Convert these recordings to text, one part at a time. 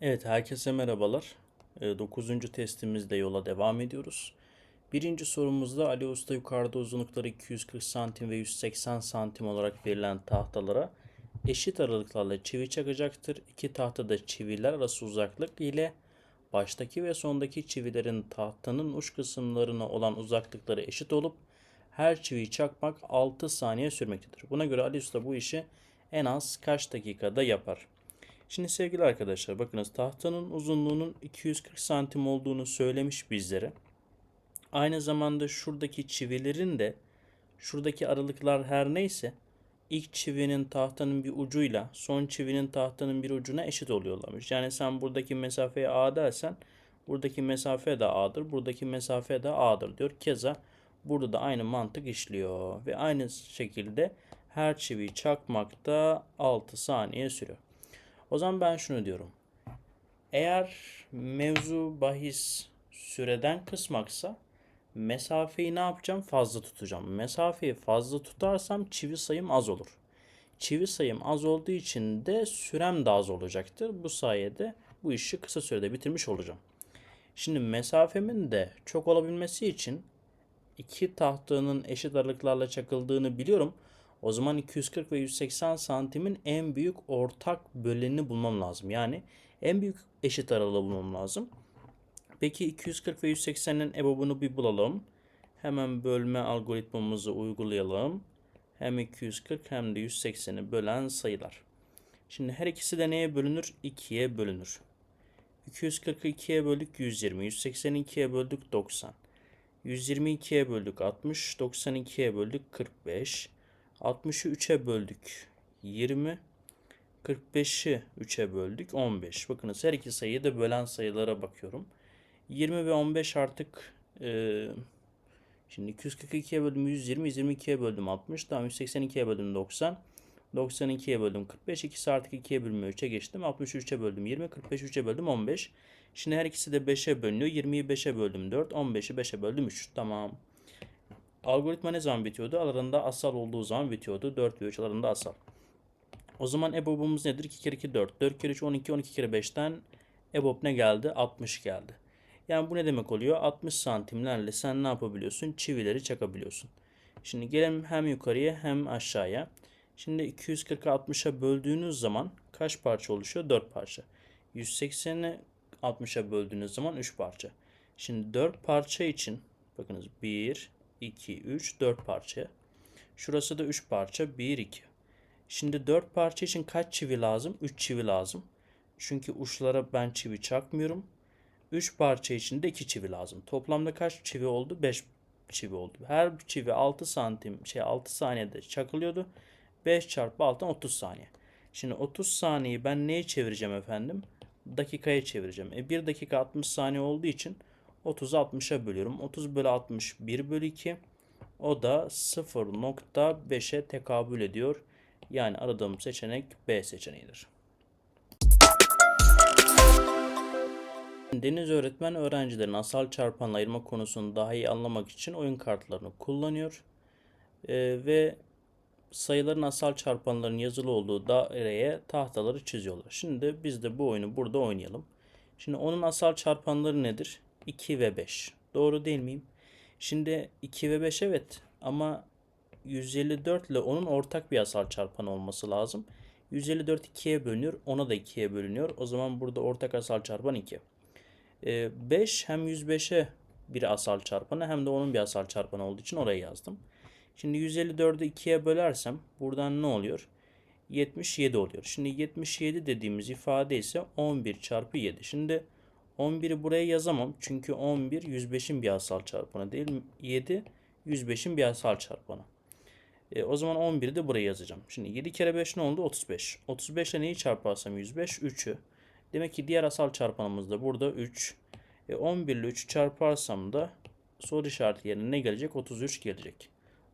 Evet, herkese merhabalar. 9. testimizle yola devam ediyoruz. Birinci sorumuzda Ali Usta yukarıda uzunlukları 240 santim ve 180 santim olarak verilen tahtalara eşit aralıklarla çivi çakacaktır. İki tahtada çiviler arası uzaklık ile baştaki ve sondaki çivilerin tahtanın uç kısımlarına olan uzaklıkları eşit olup her çiviyi çakmak 6 saniye sürmektedir. Buna göre Ali Usta bu işi en az kaç dakikada yapar? Şimdi sevgili arkadaşlar bakınız tahtanın uzunluğunun 240 santim olduğunu söylemiş bizlere. Aynı zamanda şuradaki çivilerin de şuradaki aralıklar her neyse ilk çivinin tahtanın bir ucuyla son çivinin tahtanın bir ucuna eşit oluyorlarmış. Yani sen buradaki mesafeye A dersen buradaki mesafe de A'dır. Buradaki mesafe de A'dır diyor. Keza burada da aynı mantık işliyor. Ve aynı şekilde her çiviyi çakmakta 6 saniye sürüyor. O zaman ben şunu diyorum. Eğer mevzu bahis süreden kısmaksa mesafeyi ne yapacağım? Fazla tutacağım. Mesafeyi fazla tutarsam çivi sayım az olur. Çivi sayım az olduğu için de sürem de az olacaktır. Bu sayede bu işi kısa sürede bitirmiş olacağım. Şimdi mesafemin de çok olabilmesi için iki tahtanın eşit aralıklarla çakıldığını biliyorum. O zaman 240 ve 180 santimin en büyük ortak bölenini bulmam lazım. Yani en büyük eşit aralığı bulmam lazım. Peki 240 ve 180'in ebobunu bir bulalım. Hemen bölme algoritmamızı uygulayalım. Hem 240 hem de 180'i bölen sayılar. Şimdi her ikisi de neye bölünür? 2'ye bölünür. 240'ı 2'ye böldük 120. 180'i 2'ye böldük 90. 122'ye böldük 60. 92'ye böldük 45. 60'ı 3'e böldük 20. 45'i 3'e böldük 15. Bakınız her iki sayıyı da bölen sayılara bakıyorum. 20 ve 15 artık e, şimdi 242'ye böldüm 120, 122'ye böldüm 60. Tamam 182'ye böldüm 90. 92'ye böldüm 45. İkisi artık 2'ye bölünmüyor. 3'e geçtim. 60'ı 3'e böldüm 20. 45'i 3'e böldüm 15. Şimdi her ikisi de 5'e bölünüyor. 20'yi 5'e böldüm 4. 15'i 5'e böldüm 3. Tamam. Algoritma ne zaman bitiyordu? Aralarında asal olduğu zaman bitiyordu. 4 ve 3 aralarında asal. O zaman EBOB'umuz nedir? 2 kere 2 4. 4 kere 3 12. 12 kere 5'ten EBOB ne geldi? 60 geldi. Yani bu ne demek oluyor? 60 santimlerle sen ne yapabiliyorsun? Çivileri çakabiliyorsun. Şimdi gelelim hem yukarıya hem aşağıya. Şimdi 240'ı 60'a böldüğünüz zaman kaç parça oluşuyor? 4 parça. 180'i 60'a böldüğünüz zaman 3 parça. Şimdi 4 parça için bakınız 1, 2, 3, 4 parça. Şurası da 3 parça. 1, 2. Şimdi 4 parça için kaç çivi lazım? 3 çivi lazım. Çünkü uçlara ben çivi çakmıyorum. 3 parça için de 2 çivi lazım. Toplamda kaç çivi oldu? 5 çivi oldu. Her çivi 6 santim şey 6 saniyede çakılıyordu. 5 çarpı 6'dan 30 saniye. Şimdi 30 saniyeyi ben neye çevireceğim efendim? Dakikaya çevireceğim. E 1 dakika 60 saniye olduğu için 30'u 60'a bölüyorum. 30 bölü 60 1 bölü 2. O da 0.5'e tekabül ediyor. Yani aradığım seçenek B seçeneğidir. Deniz öğretmen öğrencilerin asal çarpanla ayırma konusunu daha iyi anlamak için oyun kartlarını kullanıyor. Ee, ve sayıların asal çarpanların yazılı olduğu daireye tahtaları çiziyorlar. Şimdi biz de bu oyunu burada oynayalım. Şimdi onun asal çarpanları nedir? 2 ve 5. Doğru değil miyim? Şimdi 2 ve 5 evet ama 154 ile onun ortak bir asal çarpan olması lazım. 154 2'ye bölünüyor. Ona da 2'ye bölünüyor. O zaman burada ortak asal çarpan 2. 5 hem 105'e bir asal çarpanı hem de onun bir asal çarpanı olduğu için oraya yazdım. Şimdi 154'ü 2'ye bölersem buradan ne oluyor? 77 oluyor. Şimdi 77 dediğimiz ifade ise 11 çarpı 7. Şimdi 11'i buraya yazamam. Çünkü 11 105'in bir asal çarpanı değil. 7 105'in bir asal çarpanı. E, o zaman 11'i de buraya yazacağım. Şimdi 7 kere 5 ne oldu? 35. 35 ile neyi çarparsam 105? 3'ü. Demek ki diğer asal çarpanımız da burada 3. E, 11 ile 3'ü çarparsam da soru işareti yerine ne gelecek? 33 gelecek.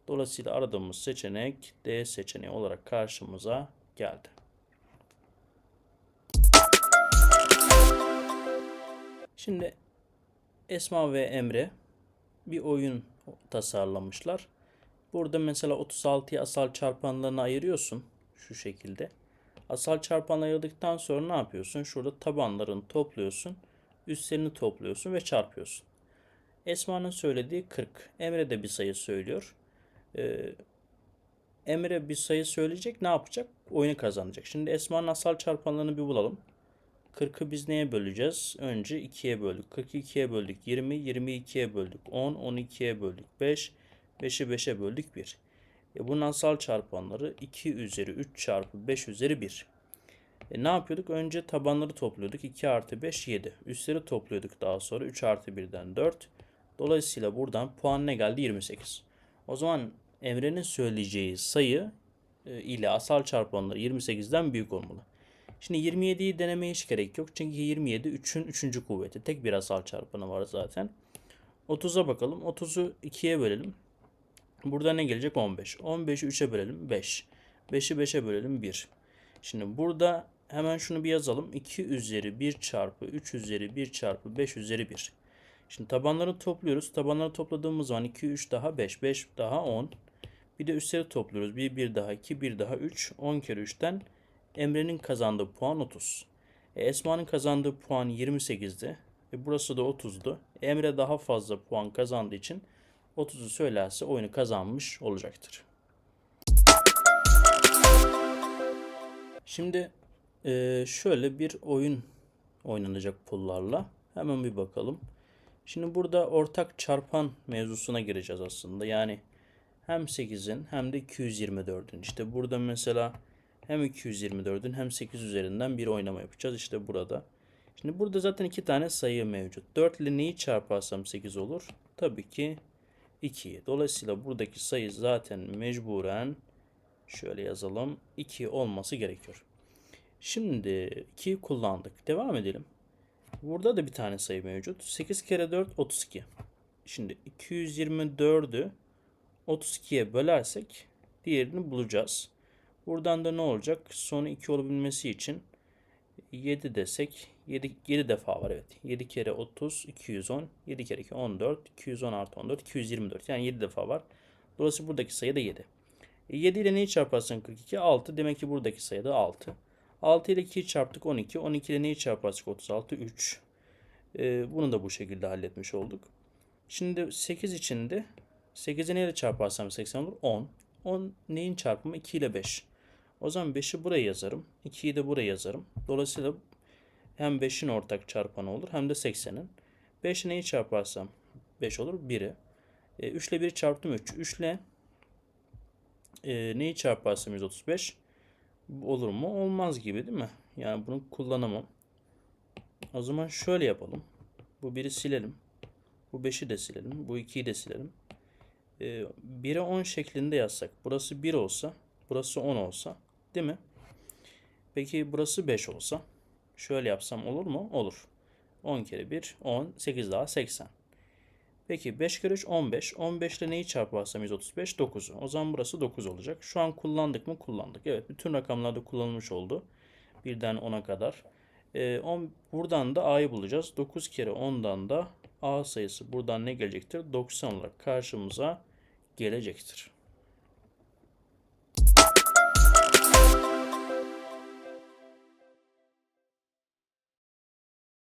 Dolayısıyla aradığımız seçenek D seçeneği olarak karşımıza geldi. Şimdi Esma ve Emre bir oyun tasarlamışlar. Burada mesela 36'yı asal çarpanlarına ayırıyorsun şu şekilde. Asal çarpanla ayırdıktan sonra ne yapıyorsun? Şurada tabanlarını topluyorsun. Üstlerini topluyorsun ve çarpıyorsun. Esma'nın söylediği 40. Emre de bir sayı söylüyor. Ee, Emre bir sayı söyleyecek. Ne yapacak? Oyunu kazanacak. Şimdi Esma'nın asal çarpanlarını bir bulalım. 40'ı biz neye böleceğiz? Önce 2'ye böldük. 40'ı 2'ye böldük. 20, 20'yi 2'ye böldük. 10, 12'ye böldük. 5, 5'i 5'e böldük 1. E bunun asal çarpanları 2 üzeri 3 çarpı 5 üzeri 1. E ne yapıyorduk? Önce tabanları topluyorduk. 2 artı 5 7. Üstleri topluyorduk daha sonra. 3 artı 1'den 4. Dolayısıyla buradan puan ne geldi? 28. O zaman Emre'nin söyleyeceği sayı e, ile asal çarpanları 28'den büyük olmalı. Şimdi 27'yi denemeye hiç gerek yok. Çünkü 27 3'ün 3. kuvveti. Tek bir asal çarpanı var zaten. 30'a bakalım. 30'u 2'ye bölelim. Burada ne gelecek? 15. 15'i 3'e bölelim. 5. 5'i 5'e bölelim. 1. Şimdi burada hemen şunu bir yazalım. 2 üzeri 1 çarpı 3 üzeri 1 çarpı 5 üzeri 1. Şimdi tabanları topluyoruz. Tabanları topladığımız zaman 2, 3 daha 5. 5 daha 10. Bir de üstleri topluyoruz. 1, 1 daha 2, 1 daha 3. 10 kere 3'ten Emre'nin kazandığı puan 30. E, Esma'nın kazandığı puan 28'di. E, burası da 30'du. Emre daha fazla puan kazandığı için 30'u söylerse oyunu kazanmış olacaktır. Şimdi e, şöyle bir oyun oynanacak pullarla. Hemen bir bakalım. Şimdi burada ortak çarpan mevzusuna gireceğiz aslında. Yani hem 8'in hem de 224'ün. İşte burada mesela hem 224'ün hem 8 üzerinden bir oynama yapacağız. İşte burada. Şimdi burada zaten iki tane sayı mevcut. 4 ile neyi çarparsam 8 olur? Tabii ki 2'yi. Dolayısıyla buradaki sayı zaten mecburen şöyle yazalım. 2 olması gerekiyor. Şimdi 2'yi kullandık. Devam edelim. Burada da bir tane sayı mevcut. 8 kere 4 32. Şimdi 224'ü 32'ye bölersek diğerini bulacağız. Buradan da ne olacak? Sonu 2 olabilmesi için 7 desek 7, 7 defa var evet. 7 kere 30 210 7 kere 2 14 210 artı 14 224 yani 7 defa var. Dolayısıyla buradaki sayı da 7. E 7 ile neyi çarparsan 42 6 demek ki buradaki sayı da 6. 6 ile 2'yi çarptık 12. 12 ile neyi çarparsak 36 3. E, bunu da bu şekilde halletmiş olduk. Şimdi 8 içinde 8'i neyle çarparsam 80 olur? 10. 10 neyin çarpımı? 2 ile 5. O zaman 5'i buraya yazarım. 2'yi de buraya yazarım. Dolayısıyla hem 5'in ortak çarpanı olur hem de 80'in. 5 neyi çarparsam 5 olur. 1'i. E, 3 ile 1'i çarptım 3. 3 ile e, neyi çarparsam 135 olur mu? Olmaz gibi değil mi? Yani bunu kullanamam. O zaman şöyle yapalım. Bu 1'i silelim. Bu 5'i de silelim. Bu 2'yi de silelim. E, 1'e 10 şeklinde yazsak. Burası 1 olsa. Burası 10 olsa. Değil mi? Peki burası 5 olsa. Şöyle yapsam olur mu? Olur. 10 kere 1 10. 8 daha 80. Peki 5 kere 3 15. 15 ile neyi çarparsam 135? 9'u. O zaman burası 9 olacak. Şu an kullandık mı? Kullandık. Evet bütün rakamlarda kullanılmış oldu. Birden 10'a kadar. Ee, 10, buradan da A'yı bulacağız. 9 kere 10'dan da A sayısı buradan ne gelecektir? 90 olarak karşımıza gelecektir.